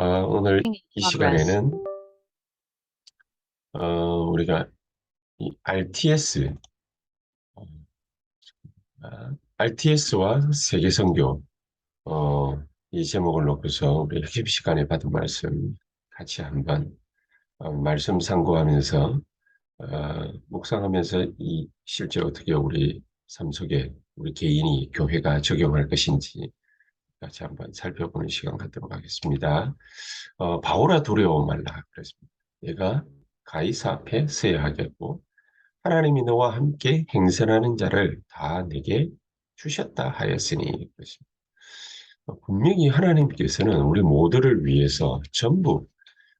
아, 오늘 이. 시간에는 어, 우리가 이 RTS, 어, 아, RTS와 세계선교 어, 이 제목을 놓고서 우리 힙 시간에 받은 말씀 같이 한번 어, 말씀 상고하면서 어, 묵상하면서 이 실제 어떻게 우리 삶 속에 우리 개인이 교회가 적용할 것인지 같이 한번 살펴보는 시간 갖도록 하겠습니다. 어, 바오라 두려워 말라 그랬습니다. 내가 가이사 앞에 서야 하겠고 하나님이 너와 함께 행선하는 자를 다 내게 주셨다 하였으니 그렇습니다. 어, 분명히 하나님께서는 우리 모두를 위해서 전부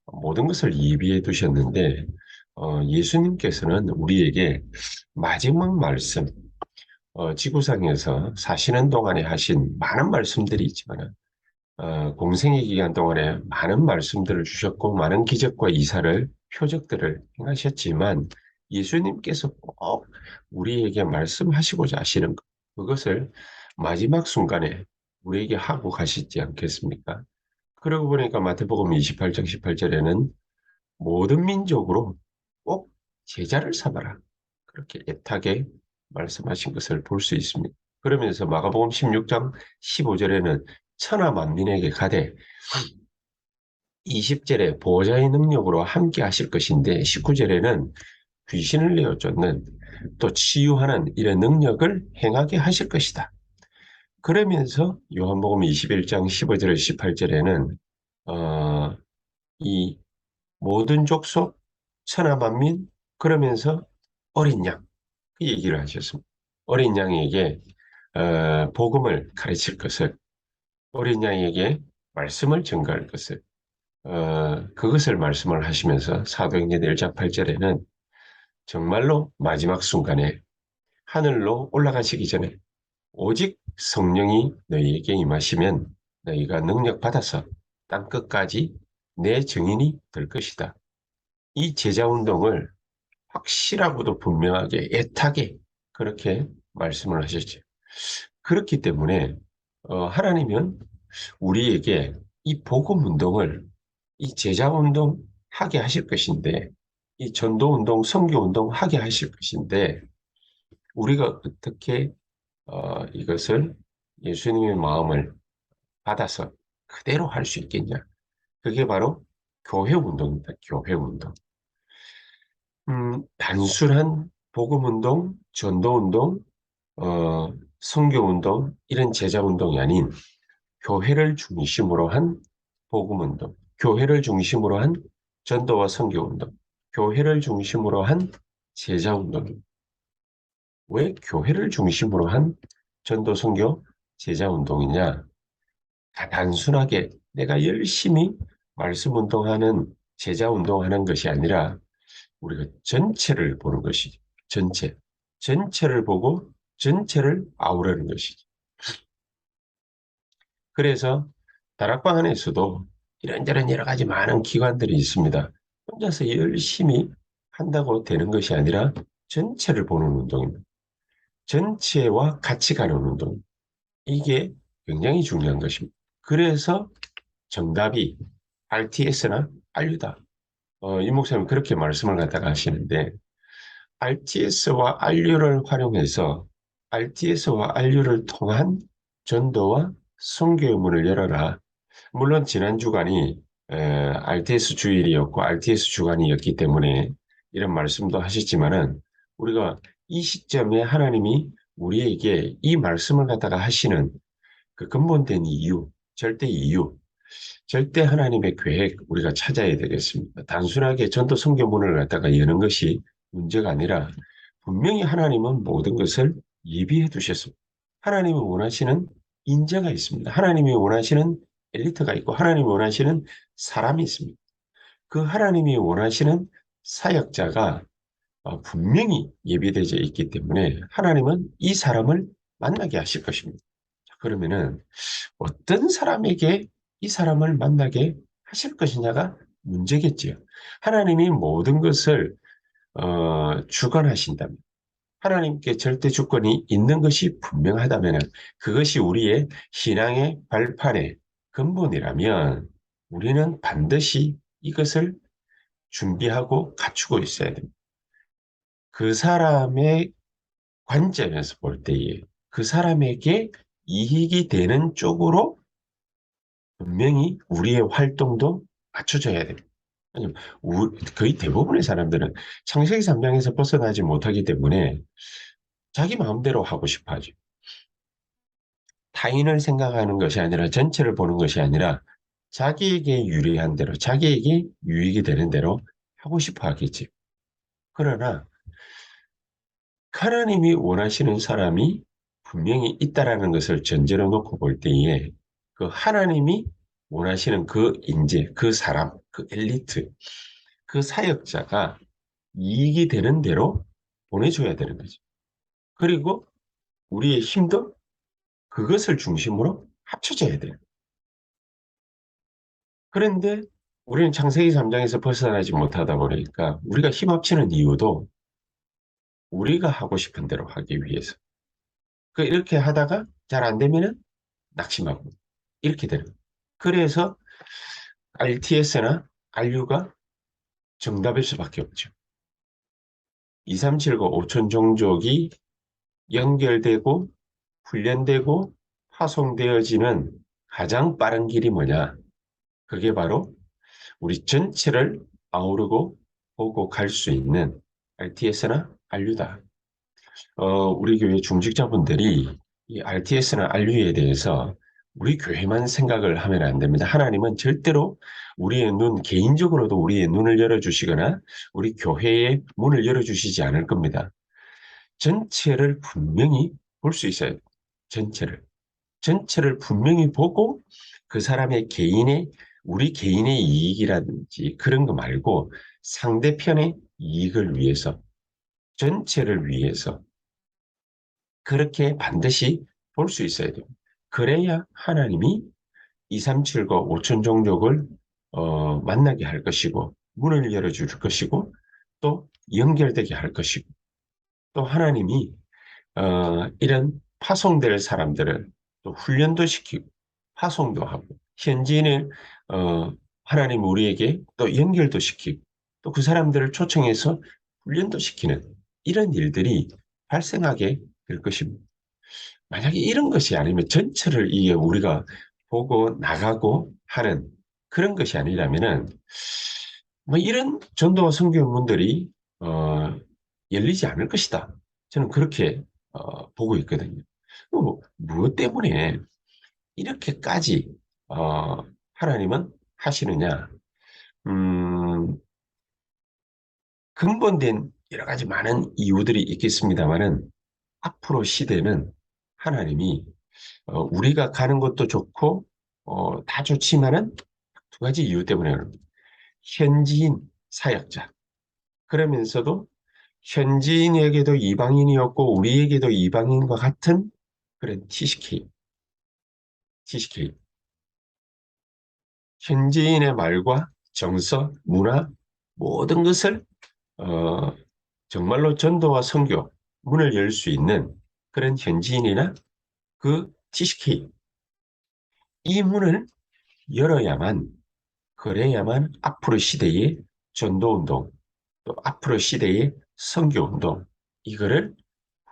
모든 것을 예비해 두셨는데 어, 예수님께서는 우리에게 마지막 말씀 어, 지구상에서 사시는 동안에 하신 많은 말씀들이 있지만 어, 공생의 기간 동안에 많은 말씀들을 주셨고 많은 기적과 이사를 표적들을 행하셨지만 예수님께서 꼭 우리에게 말씀하시고자 하시는 것 그것을 마지막 순간에 우리에게 하고 가시지 않겠습니까? 그러고 보니까 마태복음 28장 18절에는 모든 민족으로 꼭 제자를 삼아라. 그렇게 애타게 말씀하신 것을 볼 수 있습니다. 그러면서 마가복음 16장 15절에는 천하 만민에게 가되 20절에 보호자의 능력으로 함께 하실 것인데 19절에는 귀신을 내어 쫓는 또 치유하는 이런 능력을 행하게 하실 것이다. 그러면서 요한복음 21장 15절 18절에는 어, 이 모든 족속 천하 만민 그러면서 어린 양 그 얘기를 하셨습니다. 어린 양에게 어, 복음을 가르칠 것을 어린 양에게 말씀을 증거할 것을 어, 그것을 말씀을 하시면서 사도행전 1장 8절에는 정말로 마지막 순간에 하늘로 올라가시기 전에 오직 성령이 너희에게 임하시면 너희가 능력 받아서 땅 끝까지 내 증인이 될 것이다. 이 제자 운동을 확실하고도 분명하게 애타게 그렇게 말씀을 하셨죠. 그렇기 때문에 어, 하나님은 우리에게 이 복음 운동을 이 제자 운동 하게 하실 것인데 이 전도 운동, 선교 운동 하게 하실 것인데 우리가 어떻게 어, 이것을 예수님의 마음을 받아서 그대로 할 수 있겠냐? 그게 바로 교회 운동입니다. 교회 운동. 음, 단순한 복음 운동, 전도 운동, 어, 선교 운동, 이런 제자 운동이 아닌 교회를 중심으로 한 복음 운동, 교회를 중심으로 한 전도와 선교 운동, 교회를 중심으로 한 제자 운동입니다. 왜 교회를 중심으로 한 전도 선교 제자 운동이냐? 다 단순하게 내가 열심히 말씀 운동하는 제자 운동하는 것이 아니라 우리가 전체를 보는 것이죠. 전체. 전체를 보고 전체를 아우르는 것이죠. 그래서 다락방 안에서도 이런저런 여러 가지 많은 기관들이 있습니다. 혼자서 열심히 한다고 되는 것이 아니라 전체를 보는 운동입니다. 전체와 같이 가는 운동. 이게 굉장히 중요한 것입니다. 그래서 정답이 RTS나 RU다. 어, 이 목사님 그렇게 말씀을 갖다가 하시는데 RTS와 RU를 활용해서 RTS와 RU를 통한 전도와 선교의 문을 열어라. 물론 지난 주간이 에, RTS 주일이었고 RTS 주간이었기 때문에 이런 말씀도 하셨지만은 우리가 이 시점에 하나님이 우리에게 이 말씀을 갖다가 하시는 그 근본된 이유, 절대 이유, 절대 하나님의 계획 우리가 찾아야 되겠습니다. 단순하게 전도 성교문을 갖다가 여는 것이 문제가 아니라 분명히 하나님은 모든 것을 예비해 두셨습니다. 하나님이 원하시는 인재가 있습니다. 하나님이 원하시는 엘리트가 있고 하나님이 원하시는 사람이 있습니다. 그 하나님이 원하시는 사역자가 어, 분명히 예비되어 있기 때문에 하나님은 이 사람을 만나게 하실 것입니다. 그러면은 어떤 사람에게 이 사람을 만나게 하실 것이냐가 문제겠지요. 하나님이 모든 것을 어, 주관하신다면 하나님께 절대 주권이 있는 것이 분명하다면 그것이 우리의 신앙의 발판의 근본이라면 우리는 반드시 이것을 준비하고 갖추고 있어야 됩니다. 그 사람의 관점에서 볼 때에 그 사람에게 이익이 되는 쪽으로 분명히 우리의 활동도 맞춰져야 됩니다. 거의 대부분의 사람들은 창세기 3장에서 벗어나지 못하기 때문에 자기 마음대로 하고 싶어 하죠. 타인을 생각하는 것이 아니라 전체를 보는 것이 아니라 자기에게 유리한 대로, 자기에게 유익이 되는 대로 하고 싶어 하겠지. 그러나 하나님이 원하시는 사람이 분명히 있다라는 것을 전제로 놓고 볼 때에 그 하나님이 원하시는 그 인재, 그 사람, 그 엘리트, 그 사역자가 이익이 되는 대로 보내줘야 되는 거죠. 그리고 우리의 힘도 그것을 중심으로 합쳐져야 돼요. 그런데 우리는 창세기 3장에서 벗어나지 못하다 보니까 우리가 힘 합치는 이유도 우리가 하고 싶은 대로 하기 위해서. 그 이렇게 하다가 잘 안 되면은 낙심하고 이렇게 되는. 그래서 RTS나 RU가 정답일 수밖에 없죠. 2379 5천 종족이 연결되고 훈련되고 파송되어지는 가장 빠른 길이 뭐냐? 그게 바로 우리 전체를 아우르고 보고 갈 수 있는 RTS나 RU다. 어, 우리 교회 중직자분들이 이 RTS나 RU에 대해서 우리 교회만 생각을 하면 안 됩니다. 하나님은 절대로 우리의 눈, 개인적으로도 우리의 눈을 열어주시거나 우리 교회의 문을 열어주시지 않을 겁니다. 전체를 분명히 볼 수 있어야 돼요. 전체를. 전체를 분명히 보고 그 사람의 개인의, 우리 개인의 이익이라든지 그런 거 말고 상대편의 이익을 위해서, 전체를 위해서 그렇게 반드시 볼 수 있어야 돼요. 그래야 하나님이 2, 3, 7과 5천 종족을 어, 만나게 할 것이고 문을 열어줄 것이고 또 연결되게 할 것이고 또 하나님이 어, 이런 파송될 사람들을 또 훈련도 시키고 파송도 하고 현지인을 어, 하나님 우리에게 또 연결도 시키고 또 그 사람들을 초청해서 훈련도 시키는 이런 일들이 발생하게 될 것입니다. 만약에 이런 것이 아니면 전체를 이게 우리가 보고 나가고 하는 그런 것이 아니라면은 뭐 이런 전도와 선교문들이 어, 열리지 않을 것이다. 저는 그렇게 어, 보고 있거든요. 뭐, 무엇 때문에 이렇게까지 어, 하나님은 하시느냐? 음, 근본된 여러 가지 많은 이유들이 있겠습니다만은 앞으로 시대는 하나님이 어, 우리가 가는 것도 좋고 어, 다 좋지만은 두 가지 이유 때문에 현지인 사역자. 그러면서도 현지인에게도 이방인이었고 우리에게도 이방인과 같은 그런 TCK TCK 현지인의 말과 정서, 문화 모든 것을 어, 정말로 전도와 선교 문을 열 수 있는 그런 현지인이나 그 TCK 이 문을 열어야만 그래야만 앞으로 시대의 전도운동 또 앞으로 시대의 선교운동 이거를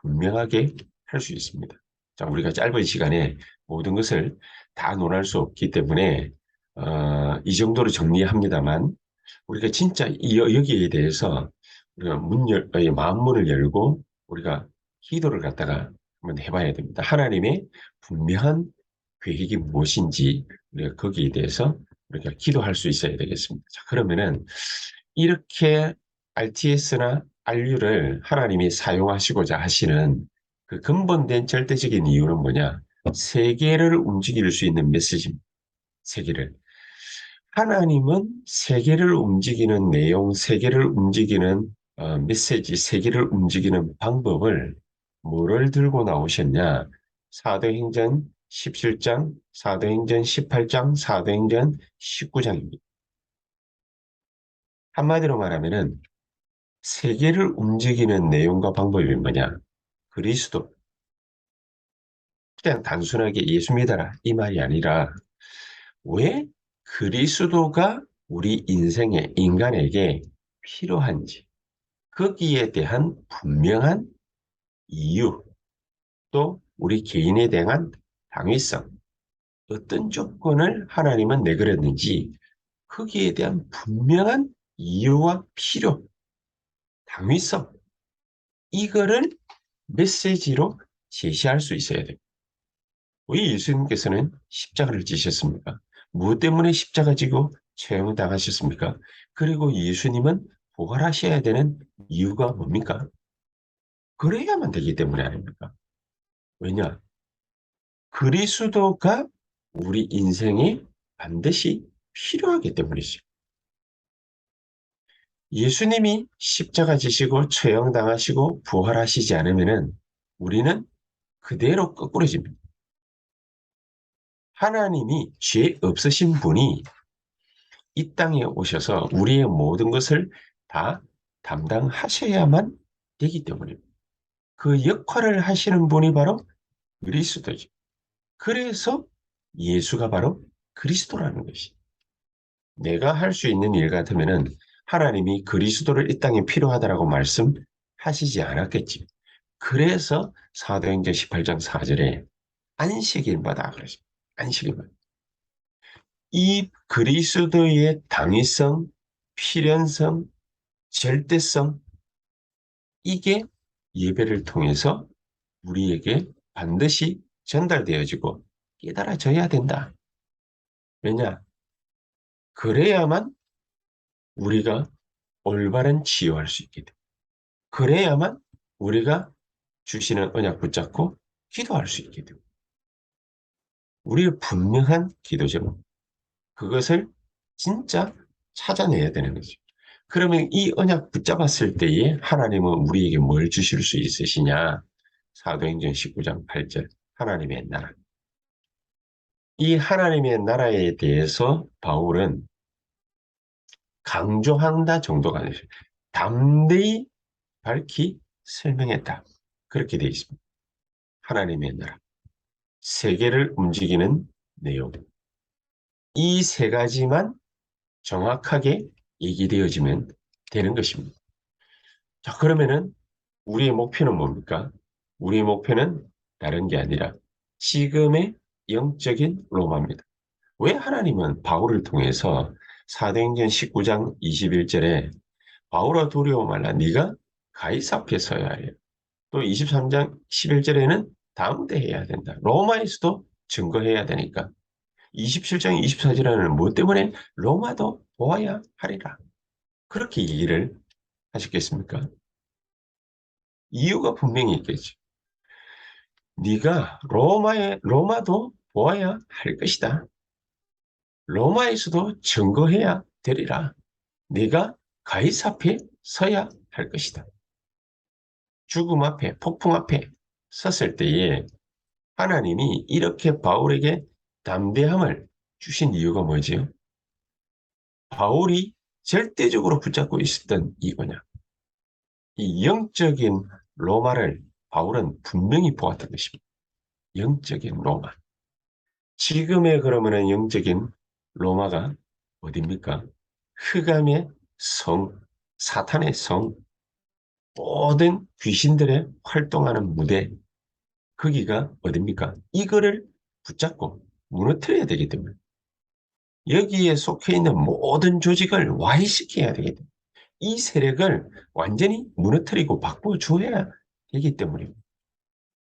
분명하게 할 수 있습니다. 자, 우리가 짧은 시간에 모든 것을 다 논할 수 없기 때문에 어, 이 정도로 정리합니다만 우리가 진짜 이, 여기에 대해서 우리가 문 열, 마음문을 열고 우리가 기도를 갖다가 한번 해봐야 됩니다. 하나님의 분명한 계획이 무엇인지 우리가 거기에 대해서 우리가 기도할 수 있어야 되겠습니다. 자, 그러면은 이렇게 RTS나 RU를 하나님이 사용하시고자 하시는 그 근본된 절대적인 이유는 뭐냐? 세계를 움직일 수 있는 메시지입니다. 세계를. 하나님은 세계를 움직이는 내용, 세계를 움직이는 어, 메시지, 세계를 움직이는 방법을 뭐를 들고 나오셨냐? 사도행전 17장, 사도행전 18장, 사도행전 19장입니다. 한마디로 말하면은 세계를 움직이는 내용과 방법이 뭐냐? 그리스도. 그냥 단순하게 예수 믿어라 이 말이 아니라 왜 그리스도가 우리 인생의 인간에게 필요한지 거기에 대한 분명한 이유 또 우리 개인에 대한 당위성 어떤 조건을 하나님은 내걸었는지 거기에 대한 분명한 이유와 필요 당위성 이거를 메시지로 제시할 수 있어야 돼요. 왜 예수님께서는 십자가를 지셨습니까? 무엇 때문에 십자가 지고 처형당하셨습니까? 그리고 예수님은 부활하셔야 되는 이유가 뭡니까? 그래야만 되기 때문에 아닙니까? 왜냐? 그리스도가 우리 인생에 반드시 필요하기 때문이죠. 예수님이 십자가 지시고 처형당하시고 부활하시지 않으면은 우리는 그대로 거꾸로집니다. 하나님이 죄 없으신 분이 이 땅에 오셔서 우리의 모든 것을 다 담당하셔야만 되기 때문입니다. 그 역할을 하시는 분이 바로 그리스도죠. 그래서 예수가 바로 그리스도라는 것이. 내가 할 수 있는 일 같으면은 하나님이 그리스도를 이 땅에 필요하다라고 말씀하시지 않았겠지. 그래서 사도행전 18장 4절에 안식일마다 그러죠. 안식일마다. 이 그리스도의 당위성, 필연성, 절대성 이게 예배를 통해서 우리에게 반드시 전달되어지고 깨달아져야 된다. 왜냐? 그래야만 우리가 올바른 치유할 수 있게 돼. 그래야만 우리가 주시는 언약 붙잡고 기도할 수 있게 되고. 우리의 분명한 기도 제목. 그것을 진짜 찾아내야 되는 거죠. 그러면 이 언약 붙잡았을 때에 하나님은 우리에게 뭘 주실 수 있으시냐? 사도행전 19장 8절 하나님의 나라. 이 하나님의 나라에 대해서 바울은 강조한다 정도가 아니죠. 담대히 밝히 설명했다. 그렇게 되어 있습니다. 하나님의 나라. 세계를 움직이는 내용. 이 세 가지만 정확하게 얘기되어지면 되는 것입니다. 자, 그러면은 우리의 목표는 뭡니까? 우리의 목표는 다른 게 아니라 지금의 영적인 로마입니다. 왜 하나님은 바울을 통해서 사도행전 19장 21절에 바울아 두려워 말라 네가 가이사 앞에 서야 해요. 또 23장 11절에는 다음대 해야 된다. 로마에서도 증거해야 되니까. 27장 24절에는 뭐 때문에 로마도 보아야 하리라. 그렇게 얘기를 하셨겠습니까? 이유가 분명히 있겠죠. 네가 로마에 로마도 보아야 할 것이다. 로마에서도 증거해야 되리라. 네가 가이사 앞에 서야 할 것이다. 죽음 앞에, 폭풍 앞에 섰을 때에 하나님이 이렇게 바울에게 담대함을 주신 이유가 뭐지요? 바울이 절대적으로 붙잡고 있었던 이거냐. 이 영적인 로마를 바울은 분명히 보았던 것입니다. 영적인 로마. 지금의 그러면은 영적인 로마가 어딥니까? 흑암의 성, 사탄의 성, 모든 귀신들의 활동하는 무대, 거기가 어딥니까? 이거를 붙잡고 무너뜨려야 되기 때문에 여기에 속해 있는 모든 조직을 와해시켜야 되기 때문에 이 세력을 완전히 무너뜨리고 바꿔줘야 되기 때문입니다.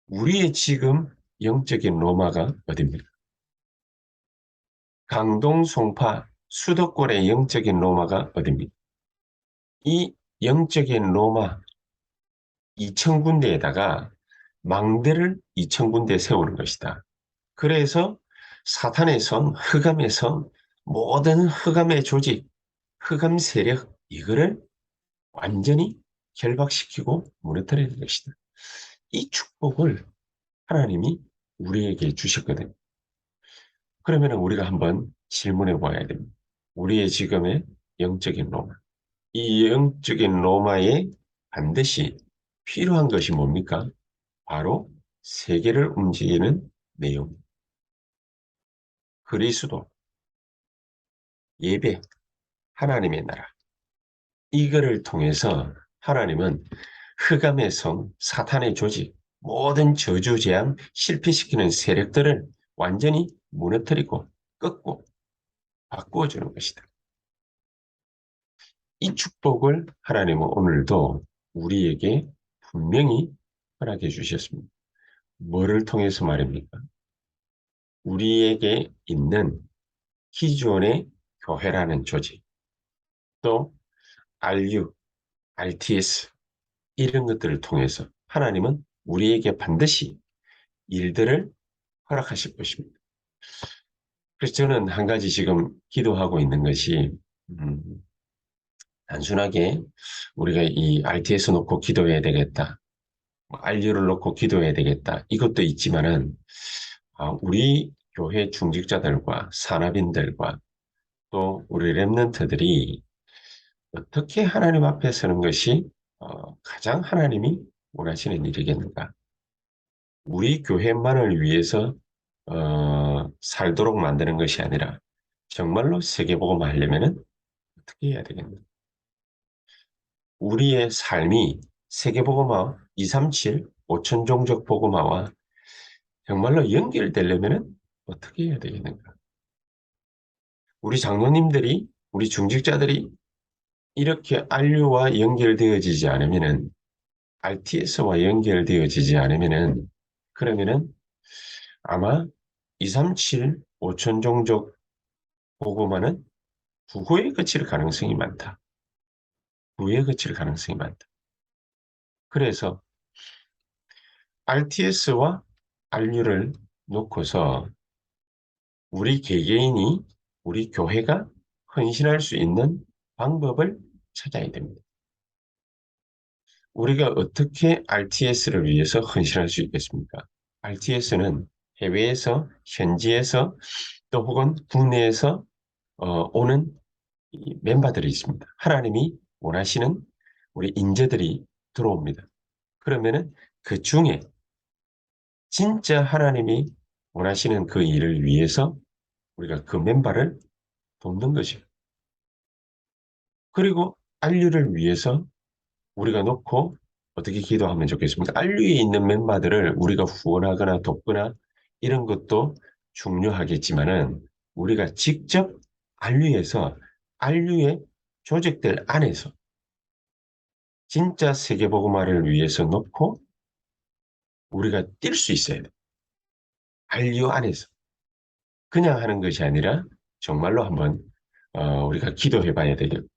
우리의 지금 영적인 로마가 어딥니까? 강동 송파 수도권의 영적인 로마가 어딥니까? 이 영적인 로마 2천 군데에다가 망대를 2천 군데 세우는 것이다. 그래서 사탄의 성, 흑암의 성, 모든 흑암의 조직, 흑암 세력 이거를 완전히 결박시키고 무너뜨리는 것이다. 이 축복을 하나님이 우리에게 주셨거든요. 그러면 우리가 한번 질문해 봐야 됩니다. 우리의 지금의 영적인 로마. 이 영적인 로마에 반드시 필요한 것이 뭡니까? 바로 세계를 움직이는 내용. 그리스도. 예배, 하나님의 나라. 이거를 통해서 하나님은 흑암의 성, 사탄의 조직, 모든 저주 재앙 실패시키는 세력들을 완전히 무너뜨리고 꺾고 바꾸어 주는 것이다. 이 축복을 하나님은 오늘도 우리에게 분명히 허락해 주셨습니다. 뭐를 통해서 말입니까? 우리에게 있는 기존의 교회라는 조직, 또 RU, RTS 이런 것들을 통해서 하나님은 우리에게 반드시 일들을 허락하실 것입니다. 그래서 저는 한 가지 지금 기도하고 있는 것이 음, 단순하게 우리가 이 RTS 놓고 기도해야 되겠다. RU를 놓고 기도해야 되겠다. 이것도 있지만은 아, 우리 교회 중직자들과 산업인들과 또 우리 랩런트들이 어떻게 하나님 앞에 서는 것이 어, 가장 하나님이 원하시는 일이겠는가? 우리 교회만을 위해서 어, 살도록 만드는 것이 아니라 정말로 세계복음 하려면은 어떻게 해야 되겠나? 우리의 삶이 세계복음화 237 5천 종족 복음화와 정말로 연결되려면은 어떻게 해야 되겠는가? 우리 장로님들이 우리 중직자들이 이렇게 RU와 연결되어지지 않으면은 RTS와 연결되어지지 않으면은 그러면은 아마 237 5천 종족 보고만은 부호에 그칠 가능성이 많다. 부호에 그칠 가능성이 많다. 그래서 RTS와 RU를 놓고서 우리 개개인이 우리 교회가 헌신할 수 있는 방법을 찾아야 됩니다. 우리가 어떻게 RTS를 위해서 헌신할 수 있겠습니까? RTS는 해외에서, 현지에서, 또 혹은 국내에서 어, 오는 멤버들이 있습니다. 하나님이 원하시는 우리 인재들이 들어옵니다. 그러면은 그 중에 진짜 하나님이 원하시는 그 일을 위해서 우리가 그 멤버를 돕는 것이에요. 그리고 안류를 위해서 우리가 놓고 어떻게 기도하면 좋겠습니까? 안류에 있는 멤버들을 우리가 후원하거나 돕거나 이런 것도 중요하겠지만은 우리가 직접 안류에서 안류의 조직들 안에서 진짜 세계복음화를 위해서 놓고 우리가 뛸 수 있어야 돼. 안류 안에서. 그냥 하는 것이 아니라 정말로 한번 어, 우리가 기도해 봐야 되겠고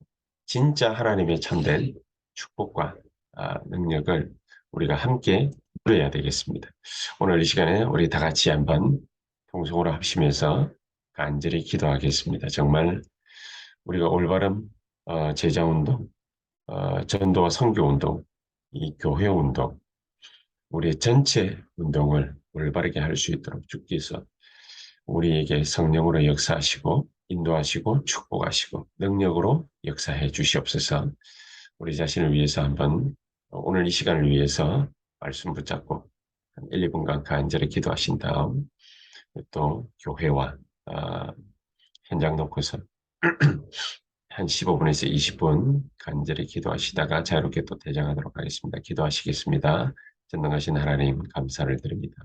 진짜 하나님의 참된 축복과 아, 능력을 우리가 함께 누려야 되겠습니다. 오늘 이 시간에 우리 다 같이 한번 통성으로 합심해서 간절히 기도하겠습니다. 정말 우리가 올바른 어, 제자운동, 어, 전도와 선교운동, 이 교회운동, 우리의 전체 운동을 올바르게 할 수 있도록 주께서 우리에게 성령으로 역사하시고 인도하시고 축복하시고 능력으로 역사해 주시옵소서. 우리 자신을 위해서 한번 오늘 이 시간을 위해서 말씀 붙잡고 한 1, 2분간 간절히 기도하신 다음 또 교회와 어, 현장 놓고서 한 15분에서 20분 간절히 기도하시다가 자유롭게 또 대장하도록 하겠습니다. 기도하시겠습니다. 전능하신 하나님 감사를 드립니다.